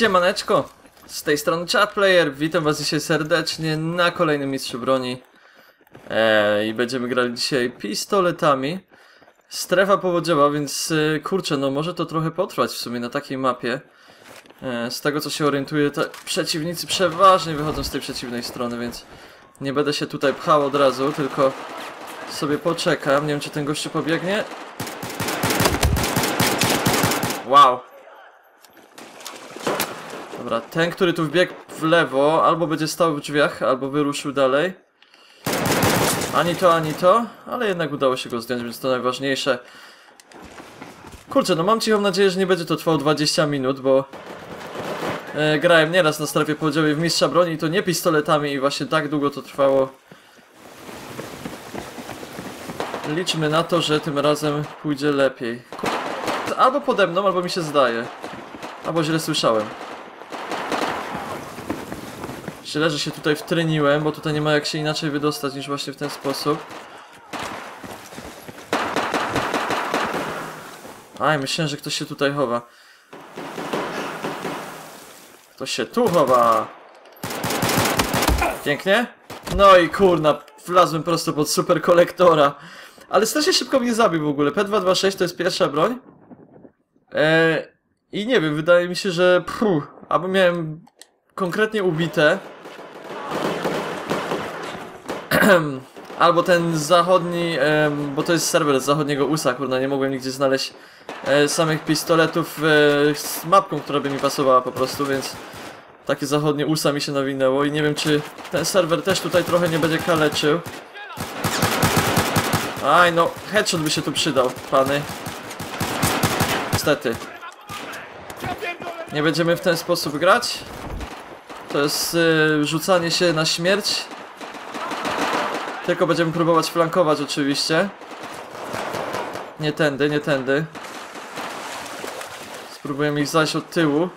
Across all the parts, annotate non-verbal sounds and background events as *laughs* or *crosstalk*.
Siemaneczko, z tej strony Chatplayer, witam was dzisiaj serdecznie na kolejnym Mistrzu Broni. Eee, I będziemy grali dzisiaj pistoletami. Strefa powodziowa, więc e, kurczę, no może to trochę potrwać w sumie na takiej mapie. Eee, Z tego co się orientuję, to przeciwnicy przeważnie wychodzą z tej przeciwnej strony, więc Nie będę się tutaj pchał od razu, tylko sobie poczekam, nie wiem czy ten gościu pobiegnie. Wow Dobra, ten, który tu wbiegł w lewo, albo będzie stał w drzwiach, albo wyruszył dalej. Ani to, ani to, ale jednak udało się go zdjąć, więc to najważniejsze. Kurczę, no mam cichą nadzieję, że nie będzie to trwało 20 minut, bo e, grałem nieraz na strefie podziału w mistrza broni i to nie pistoletami i właśnie tak długo to trwało. Liczmy na to, że tym razem pójdzie lepiej. Albo pode mną, albo mi się zdaje. Albo źle słyszałem. Źle, że się tutaj wtreniłem, bo tutaj nie ma jak się inaczej wydostać niż właśnie w ten sposób. Aj, myślałem, że ktoś się tutaj chowa. Ktoś się tu chowa. Pięknie? No i kurna, wlazłem prosto pod super kolektora. Ale strasznie szybko mnie zabił w ogóle. P226 to jest pierwsza broń. Eee, I nie wiem, wydaje mi się, że... Puh, albo miałem konkretnie ubite. *clears throat* Albo ten zachodni, bo to jest serwer z zachodniego USA, kurna, nie mogłem nigdzie znaleźć e, samych pistoletów e, z mapką, która by mi pasowała po prostu, więc takie zachodnie USA mi się nawinęło i nie wiem, czy ten serwer też tutaj trochę nie będzie kaleczył. Aj, no, headshot by się tu przydał, pany. Niestety. Nie będziemy w ten sposób grać. To jest y, rzucanie się na śmierć. Tylko będziemy próbować flankować oczywiście. Nie tędy, nie tędy. Spróbujemy ich zajść od tyłu.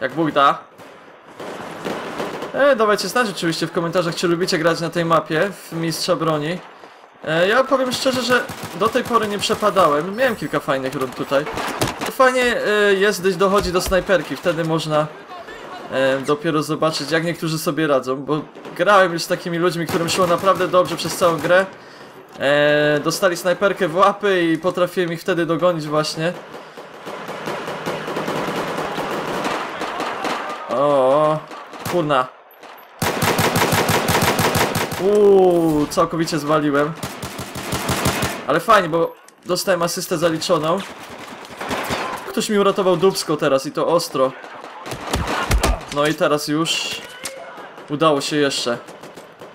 Jak Bóg da. E, dawajcie znać oczywiście w komentarzach, czy lubicie grać na tej mapie w Mistrza Broni. E, ja powiem szczerze, że do tej pory nie przepadałem. Miałem kilka fajnych rund tutaj. Fajnie e, jest, gdyś dochodzi do snajperki, wtedy można e, dopiero zobaczyć jak niektórzy sobie radzą, bo grałem już z takimi ludźmi, którym szło naprawdę dobrze przez całą grę. E, dostali snajperkę w łapy i potrafiłem ich wtedy dogonić właśnie. O, kurna. Uuu, całkowicie zwaliłem. Ale fajnie, bo dostałem asystę zaliczoną. Ktoś mi uratował dubsko teraz i to ostro. No i teraz już udało się jeszcze.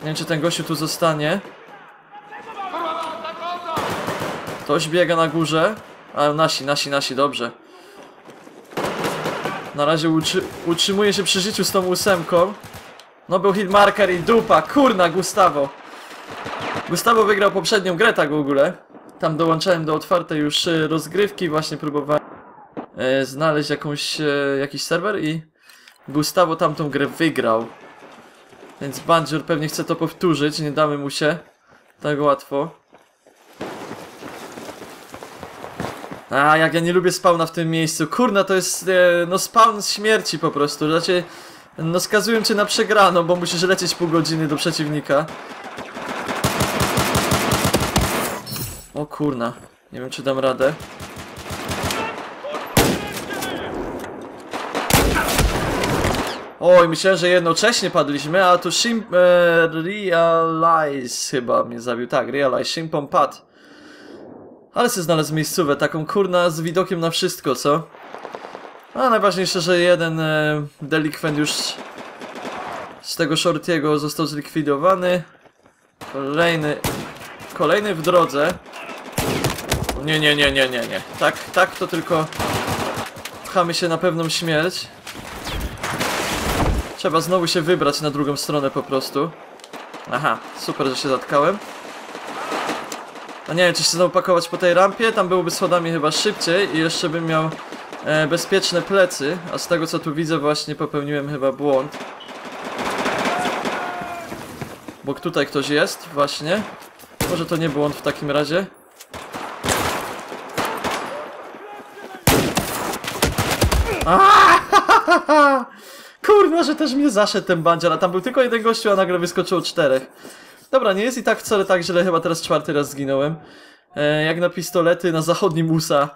Nie wiem, czy ten gościu tu zostanie. Ktoś biega na górze. A nasi, nasi, nasi, dobrze. Na razie utrzy utrzymuje się przy życiu z tą ósemką. No był hitmarker i dupa, kurna Gustavo. Gustavo wygrał poprzednią grę tak w ogóle. Tam dołączałem do otwartej już e, rozgrywki, właśnie próbowałem e, znaleźć jakąś, e, jakiś serwer i Gustavo tamtą grę wygrał. Więc Banjur pewnie chce to powtórzyć, nie damy mu się tak łatwo. A, jak ja nie lubię spawna w tym miejscu. Kurna, to jest, e, no spawn śmierci po prostu. Znaczy, no skazują cię na przegraną, bo musisz lecieć pół godziny do przeciwnika. O kurna, nie wiem czy dam radę. Oj, myślałem, że jednocześnie padliśmy, a tu Shim... E, realize chyba mnie zabił. Tak, Realize, Shimpon padł. Ale sobie znalazł miejscówę, taką kurna z widokiem na wszystko, co? A najważniejsze, że jeden e, delikwent już z tego shortiego został zlikwidowany. Kolejny... Kolejny w drodze. Nie, nie, nie, nie, nie, nie. Tak, tak to tylko pchamy się na pewną śmierć. Trzeba znowu się wybrać na drugą stronę po prostu. Aha, super, że się zatkałem. A nie wiem, czy się znowu pakować po tej rampie, tam byłoby schodami chyba szybciej i jeszcze bym miał e, bezpieczne plecy, a z tego co tu widzę właśnie popełniłem chyba błąd. Bo tutaj ktoś jest, właśnie. Może to nie błąd w takim razie. Aaaa! *laughs* Kurna, że też mnie zaszedł ten bandzior, a tam był tylko jeden gościu, a nagle wyskoczyło czterech. Dobra, nie jest i tak wcale tak źle, chyba teraz czwarty raz zginąłem. E, jak na pistolety na zachodnim USA.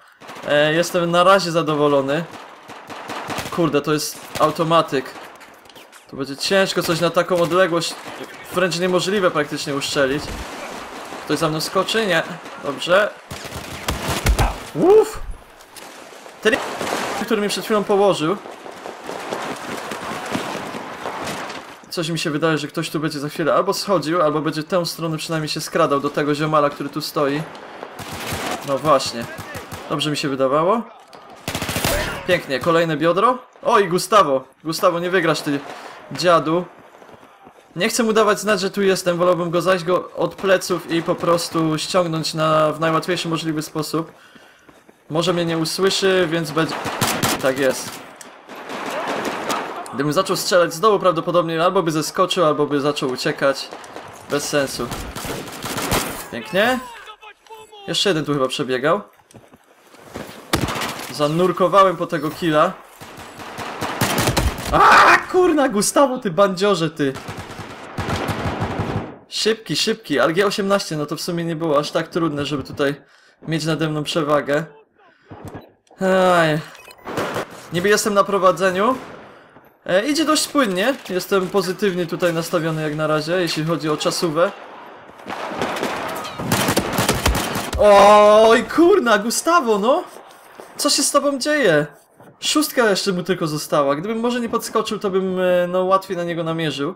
E, jestem na razie zadowolony. Kurde, to jest automatyk. To będzie ciężko coś na taką odległość, wręcz niemożliwe praktycznie uszczelić. Ktoś za mną skoczy? Nie. Dobrze. Uff! Ten który mnie przed chwilą położył. Coś mi się wydaje, że ktoś tu będzie za chwilę albo schodził, albo będzie tę stronę przynajmniej się skradał do tego ziomala, który tu stoi. No właśnie. Dobrze mi się wydawało. Pięknie, kolejne biodro. Oj, Gustavo. Gustavo, nie wygrasz ty, dziadu. Nie chcę mu dawać znać, że tu jestem. Wolałbym go zajść go od pleców i po prostu ściągnąć na, w najłatwiejszy możliwy sposób. Może mnie nie usłyszy, więc będzie... Tak jest. Gdybym zaczął strzelać z dołu, prawdopodobnie albo by zeskoczył, albo by zaczął uciekać. Bez sensu. Pięknie. Jeszcze jeden tu chyba przebiegał. Zanurkowałem po tego killa. A kurna, Gustavo, ty bandziorze, ty. Szybki, szybki, ale G18, no to w sumie nie było aż tak trudne, żeby tutaj mieć nade mną przewagę. Aj. Niby jestem na prowadzeniu. E, idzie dość płynnie. Jestem pozytywnie tutaj nastawiony jak na razie, jeśli chodzi o czasówę. Oj, kurna, Gustavo, no! Co się z tobą dzieje? Szóstka jeszcze mu tylko została. Gdybym może nie podskoczył, to bym e, no łatwiej na niego namierzył.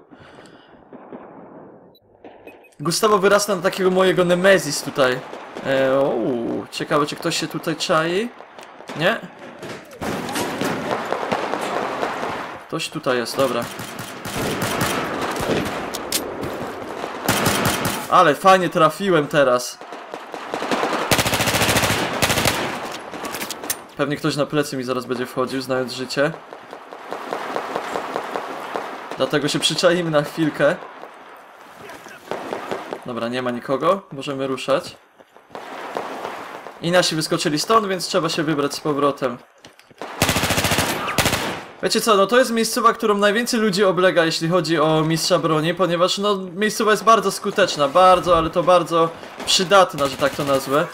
Gustavo wyrasta na takiego mojego Nemezis tutaj. E, ciekawe czy ktoś się tutaj czai. Nie? Ktoś tutaj jest, dobra. Ale fajnie trafiłem teraz. Pewnie ktoś na plecy mi zaraz będzie wchodził, znając życie. Dlatego się przyczaimy na chwilkę. Dobra, nie ma nikogo. Możemy ruszać. I nasi wyskoczyli stąd, więc trzeba się wybrać z powrotem. Wiecie co, no to jest miejscowa, którą najwięcej ludzi oblega, jeśli chodzi o mistrza broni, ponieważ no miejscowa jest bardzo skuteczna, bardzo, ale to bardzo przydatna, że tak to nazwę.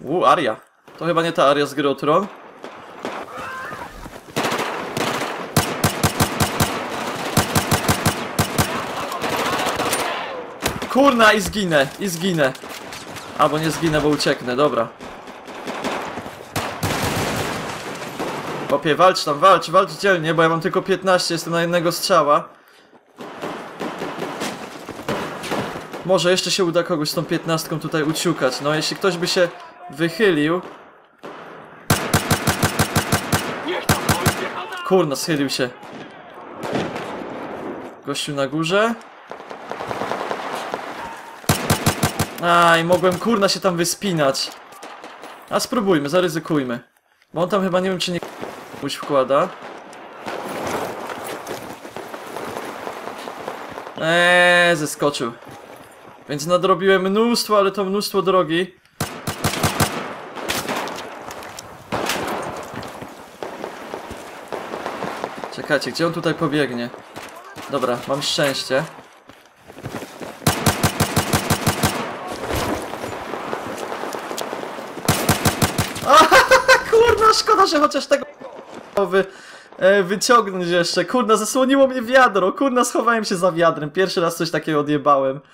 U, Aria. To chyba nie ta Aria z gry o Tron. Kurna i zginę, i zginę. Albo nie zginę, bo ucieknę, dobra. Chłopie, walcz tam, walcz, walcz dzielnie, bo ja mam tylko 15, jestem na jednego strzała. Może jeszcze się uda kogoś z tą 15 tutaj uciukać. No, jeśli ktoś by się wychylił... Kurna, schylił się. Gościu na górze. Aj, mogłem kurna się tam wyspinać. A spróbujmy, zaryzykujmy. Bo on tam chyba nie wiem czy nie Pójść wkłada. Eee, zeskoczył. Więc nadrobiłem mnóstwo, ale to mnóstwo drogi. Czekajcie, gdzie on tutaj pobiegnie? Dobra, mam szczęście. *laughs* Kurna, szkoda, że chociaż tego wy, e, wyciągnąć jeszcze. Kurna, zasłoniło mnie wiadro. Kurna, schowałem się za wiadrem. Pierwszy raz coś takiego odjebałem. *laughs*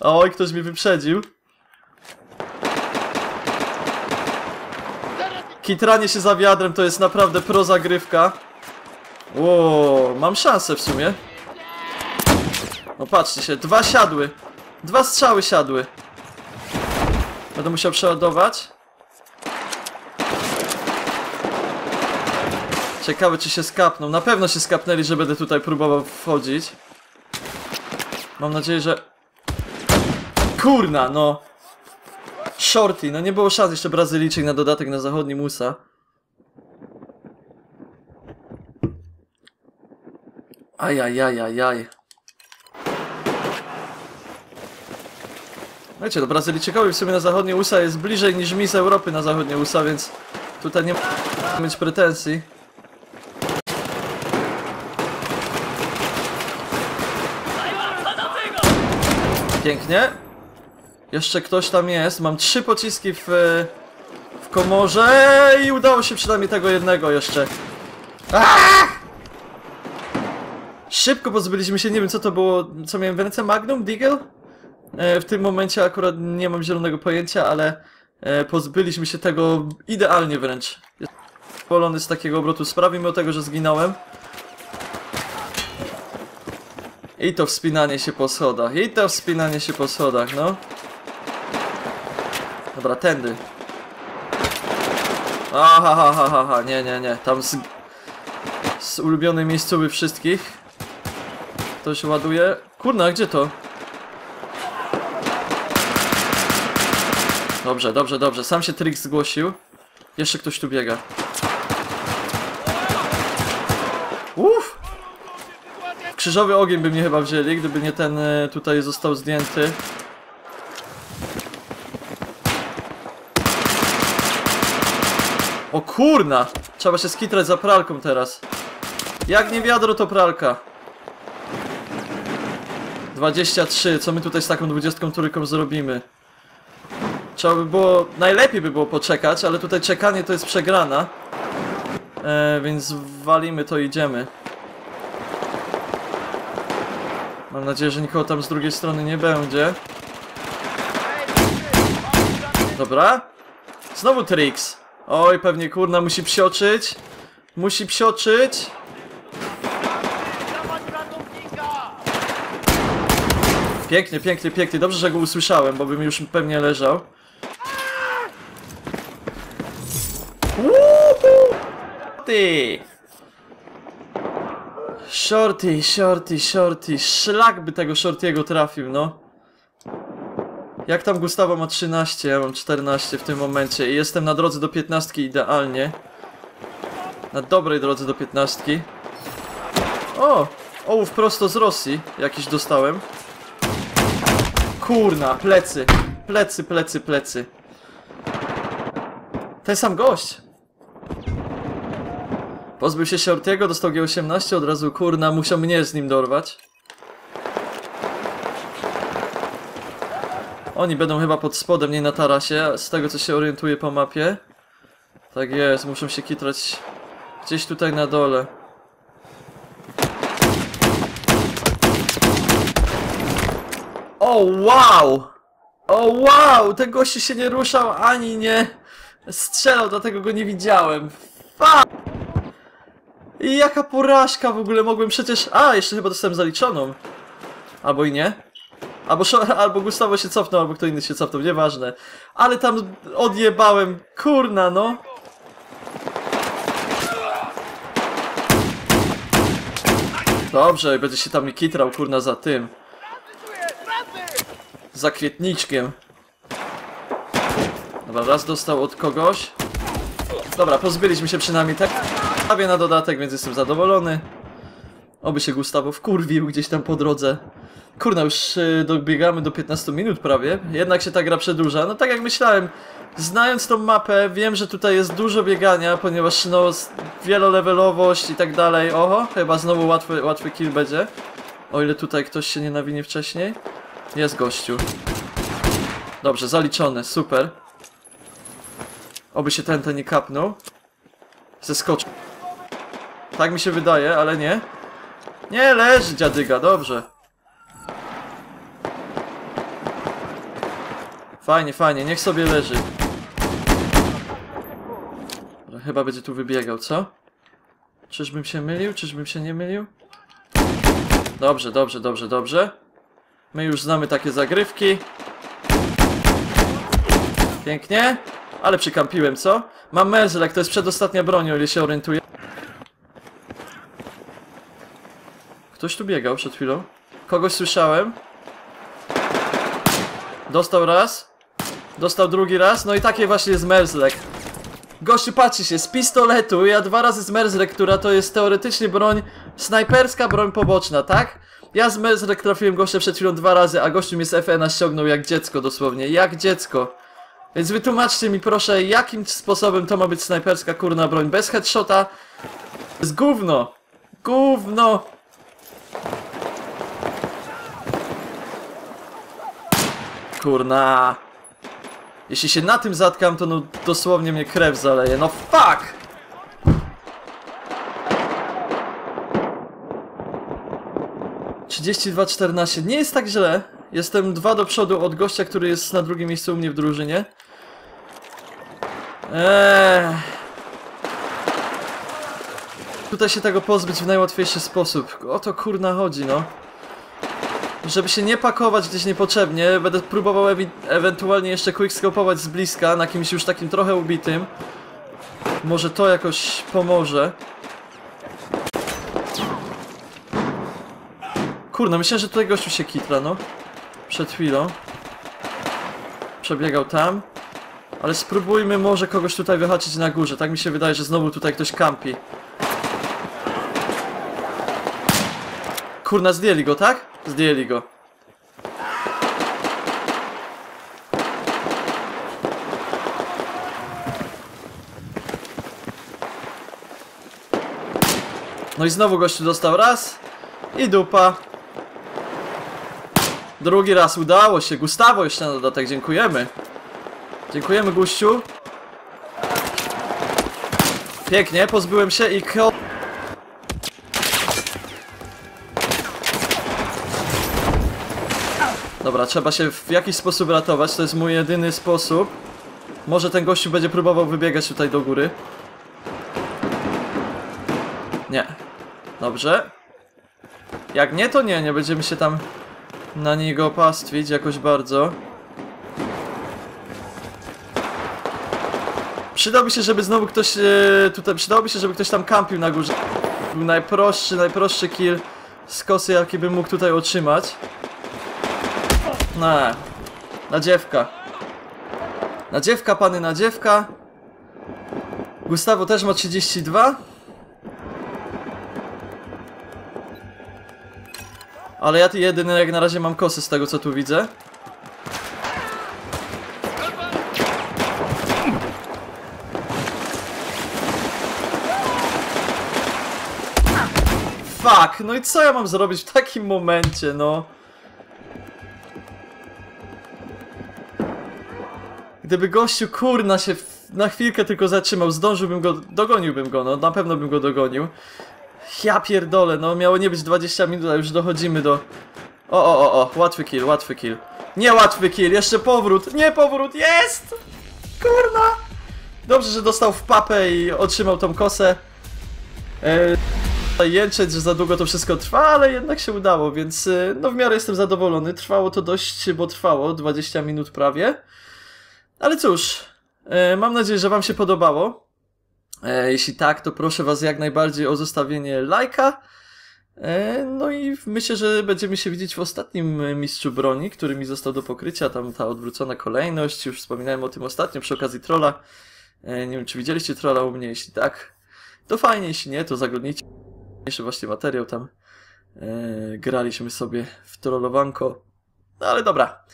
Oj, ktoś mi wyprzedził. Kitranie się za wiadrem to jest naprawdę pro zagrywka. Ło, mam szansę w sumie. No patrzcie się, dwa siadły. Dwa strzały siadły. Będę musiał przeładować. Ciekawe czy się skapną. Na pewno się skapnęli, że będę tutaj próbował wchodzić. Mam nadzieję, że... Kurna, no! Shorty, no nie było szans jeszcze Brazylijczyk na dodatek na zachodni Musa. Ajajajajaj. Wiecie, do Brazylijczykowi w sumie na zachodnie USA jest bliżej niż mi z Europy na zachodnie USA, więc tutaj nie... mieć pretensji. Pięknie. Jeszcze ktoś tam jest. Mam trzy pociski w, w komorze i udało się przynajmniej tego jednego jeszcze. Aaaa! Szybko pozbyliśmy się, nie wiem co to było, co miałem w ręce, Magnum, Deagle? E, w tym momencie akurat nie mam zielonego pojęcia, ale e, pozbyliśmy się tego idealnie wręcz. Zadowolony z takiego obrotu sprawy, mimo tego, że zginąłem. I to wspinanie się po schodach, i to wspinanie się po schodach, no. Dobra, tędy. Aha, ha, ha, ha, ha, nie, nie, nie, tam z, z ulubionej miejscowy wszystkich. To się ładuje. Kurna, gdzie to? Dobrze, dobrze, dobrze. Sam się Trix zgłosił. Jeszcze ktoś tu biega. Uff! Krzyżowy ogień by mnie chyba wzięli, gdyby nie ten e, tutaj został zdjęty. O kurna! Trzeba się skitrać za pralką teraz. Jak nie wiadro, to pralka. 23, co my tutaj z taką 20 trójką zrobimy? Trzeba by było, najlepiej by było poczekać, ale tutaj czekanie to jest przegrana. E, więc walimy to idziemy. Mam nadzieję, że nikogo tam z drugiej strony nie będzie. Dobra. Znowu Trix. Oj, pewnie kurna musi psioczyć. Musi psioczyć. Pięknie, pięknie, pięknie. Dobrze, że go usłyszałem, bo bym już pewnie leżał. Ty! Shorty, shorty, shorty. Szlak by tego shortiego trafił, no. Jak tam Gustawa ma 13, ja mam 14 w tym momencie i jestem na drodze do 15 idealnie. Na dobrej drodze do 15. O! Ołów prosto z Rosji, jakiś dostałem. Kurna, plecy. Plecy, plecy, plecy. Ten sam gość. Pozbył się Shortiego, dostał G18, od razu kurna, musiał mnie z nim dorwać. Oni będą chyba pod spodem, nie na tarasie, z tego co się orientuję po mapie. Tak jest, muszą się kitrać gdzieś tutaj na dole. O wow! O wow! Ten gościu się nie ruszał ani nie strzelał, dlatego go nie widziałem. Fuck! I jaka porażka w ogóle, mogłem przecież... A, jeszcze chyba dostałem zaliczoną. Albo i nie. Albo, *laughs* albo Gustawo się cofnął, albo kto inny się cofnął, nieważne. Ale tam odjebałem, kurna no. Dobrze, będzie się tam kitrał, kurna, za tym. Za kwietniczkiem. Dobra, raz dostał od kogoś. Dobra, pozbyliśmy się przynajmniej tak. Prawie na dodatek, więc jestem zadowolony. Oby się Gustawo wkurwił gdzieś tam po drodze. Kurna, już y, dobiegamy do 15 minut prawie. Jednak się ta gra przedłuża. No tak jak myślałem, znając tą mapę, wiem, że tutaj jest dużo biegania, ponieważ no wielolevelowość i tak dalej. Oho, chyba znowu łatwy, łatwy kill będzie. O ile tutaj ktoś się nie nawinie wcześniej. Jest gościu. Dobrze, zaliczone, super. Oby się ten, ten nie kapnął. Zeskoczył. Tak mi się wydaje, ale nie. Nie, leży dziadyga, dobrze. Fajnie, fajnie, niech sobie leży. Chyba będzie tu wybiegał, co? Czyżbym się mylił? Czyżbym się nie mylił? Dobrze, dobrze, dobrze, dobrze. My już znamy takie zagrywki. Pięknie. Ale przykampiłem, co? Mam Merzlek, to jest przedostatnia broń, o ile się orientuję. Ktoś tu biegał przed chwilą. Kogoś słyszałem. Dostał raz. Dostał drugi raz. No i takie właśnie jest Merzlek. Gościu, patrzy się, z pistoletu, ja dwa razy z Merzlek, która to jest teoretycznie broń, snajperska broń poboczna, tak? Ja z Merzlek trafiłem gościa przed chwilą dwa razy, a gościu mnie z FN ściągnął jak dziecko dosłownie, jak dziecko. Więc wytłumaczcie mi proszę, jakim sposobem to ma być snajperska kurna broń. Bez headshota. Jest gówno. Gówno. Kurna. Jeśli się na tym zatkam, to no dosłownie mnie krew zaleje. No fuck! Trzydzieści dwa czternaście. Nie jest tak źle. Jestem dwa do przodu od gościa, który jest na drugim miejscu u mnie w drużynie. Eee. Tutaj się tego pozbyć w najłatwiejszy sposób. O to kurna chodzi, no. Żeby się nie pakować gdzieś niepotrzebnie, będę próbował ewi- ewentualnie jeszcze quickscopować z bliska na kimś już takim trochę ubitym. Może to jakoś pomoże. Kurna, myślę, że tutaj gościu się kitra, no. Przed chwilą. Przebiegał tam. Ale spróbujmy może kogoś tutaj wyhaczyć na górze. Tak mi się wydaje, że znowu tutaj ktoś kampi. Kurna, zdjęli go, tak? Zdjęli go. No i znowu gościu dostał raz. I dupa. Drugi raz udało się. Gustawo jeszcze na dodatek, dziękujemy. Dziękujemy, Guściu. Pięknie, pozbyłem się i ko... Dobra, trzeba się w jakiś sposób ratować, to jest mój jedyny sposób. Może ten gościu będzie próbował wybiegać tutaj do góry. Nie. Dobrze. Jak nie, to nie, nie będziemy się tam na niego pastwić jakoś bardzo. Przydałby się, żeby znowu ktoś e, tutaj, przydałoby się, żeby ktoś tam kampił na górze. Był najprostszy, najprostszy kill z kosy, jaki bym mógł tutaj otrzymać. No, nadziewka. Nadziewka, pany nadziewka. Gustawo też ma 32. Ale ja jedyny jak na razie mam kosy z tego co tu widzę. Fuck, no i co ja mam zrobić w takim momencie, no? Gdyby gościu kurna się na chwilkę tylko zatrzymał, zdążyłbym go, dogoniłbym go, no na pewno bym go dogonił. Ja pierdolę, no miało nie być 20 minut, a już dochodzimy do... O, o, o, o, łatwy kill, łatwy kill. Nie łatwy kill, jeszcze powrót, nie powrót, jest! Kurna! Dobrze, że dostał w papę i otrzymał tą kosę. Eee, jęczeć, że za długo to wszystko trwa, ale jednak się udało, więc e, no w miarę jestem zadowolony. Trwało to dość, bo trwało, 20 minut prawie. Ale cóż, e, mam nadzieję, że wam się podobało. E, jeśli tak, to proszę was jak najbardziej o zostawienie lajka. E, no i myślę, że będziemy się widzieć w ostatnim mistrzu broni, który mi został do pokrycia. Tam ta odwrócona kolejność, już wspominałem o tym ostatnio przy okazji trolla. Nie wiem, czy widzieliście trolla u mnie, jeśli tak, to fajnie, jeśli nie, to zaglądnijcie. Jeszcze właśnie materiał tam. Graliśmy sobie w trollowanko. No ale dobra.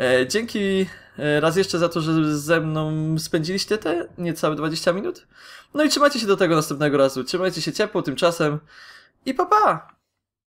E, dzięki e, raz jeszcze za to, że ze mną spędziliście te niecałe 20 minut. No i trzymajcie się do tego następnego razu. Trzymajcie się ciepło tymczasem i pa pa!